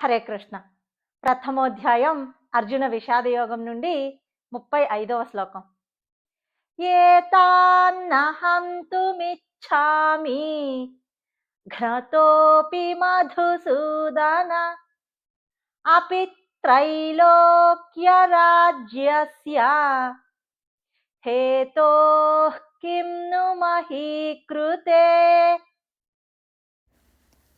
హరే కృష్ణ. ప్రథమోధ్యాయం అర్జున విషాదయోగం నుండి ముప్పై ఐదవ శ్లోకం. ఏతాన్నహంతుమిచ్చామి ఘ్నతోపి మధుసూదన అపి త్రైలోక్యరాజ్యస్య హేతో కిం ను మహీకృతే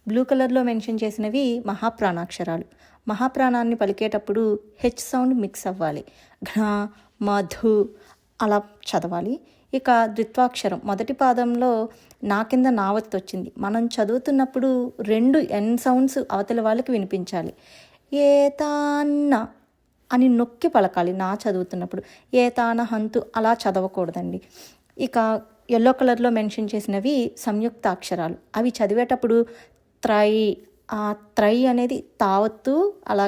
బ్లూ కలర్లో మెన్షన్ చేసినవి మహాప్రాణాక్షరాలు. మహాప్రాణాన్ని పలికేటప్పుడు హెచ్ సౌండ్ మిక్స్ అవ్వాలి. ఘ్న మధు అలా చదవాలి. ఇక ద్విత్వాక్షరం. మొదటి పాదంలో నా కింద నావత్తు వచ్చింది. మనం చదువుతున్నప్పుడు రెండు ఎన్ సౌండ్స్ అవతల వాళ్ళకి వినిపించాలి. ఏతాన్న అని నొక్కి పలకాలి నా చదువుతున్నప్పుడు. ఏతాన హంతు అలా చదవకూడదండి. ఇక ఎల్లో కలర్లో మెన్షన్ చేసినవి సంయుక్త అక్షరాలు అవి చదివేటప్పుడు త్రై ఆ త్రై అనేది తావత్తు అలా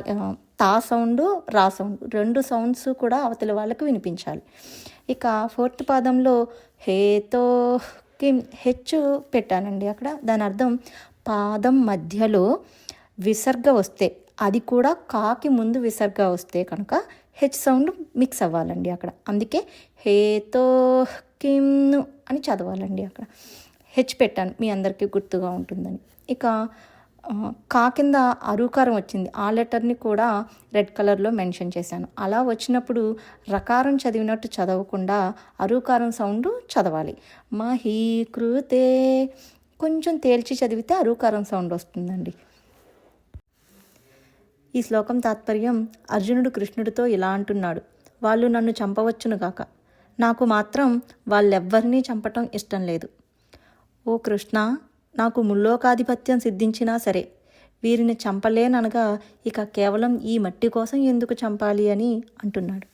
తా సౌండ్ రా సౌండ్. రెండు సౌండ్స్ కూడా అవతలి వాళ్ళకు వినిపించాలి. ఇక ఫోర్త్ పాదంలో హేతో కిం హెచ్ పెట్టానండి అక్కడ. దాని అర్థం పాదం మధ్యలో విసర్గ వస్తే అది కూడా కాకి ముందు విసర్గ వస్తే కనుక హెచ్ సౌండ్ మిక్స్ అవ్వాలండి అక్కడ. అందుకే హేతో కిమ్ను అని చదవాలండి అక్కడ. హెచ్ పెట్టాను మీ అందరికీ గుర్తుగా ఉంటుందని. ఇక కా కింద అరుకారం వచ్చింది. ఆ లెటర్ని కూడా రెడ్ కలర్లో మెన్షన్ చేశాను. అలా వచ్చినప్పుడు రకారం చదివినట్టు చదవకుండా అరుకారం సౌండ్ చదవాలి. మహీకృతే కొంచెం తేల్చి చదివితే అరుకారం సౌండ్ వస్తుందండి. ఈ శ్లోకం తాత్పర్యం అర్జునుడు కృష్ణుడితో ఇలా అంటున్నాడు. వాళ్ళు నన్ను చంపవచ్చును గాక. నాకు మాత్రం వాళ్ళెవ్వరినీ చంపటం ఇష్టం లేదు. ఓ కృష్ణ నాకు ముల్లోకాధిపత్యం సిద్ధించినా సరే వీరిని చంపలేననగా ఇక కేవలం ఈ మట్టి కోసం ఎందుకు చంపాలి అని అంటున్నాడు.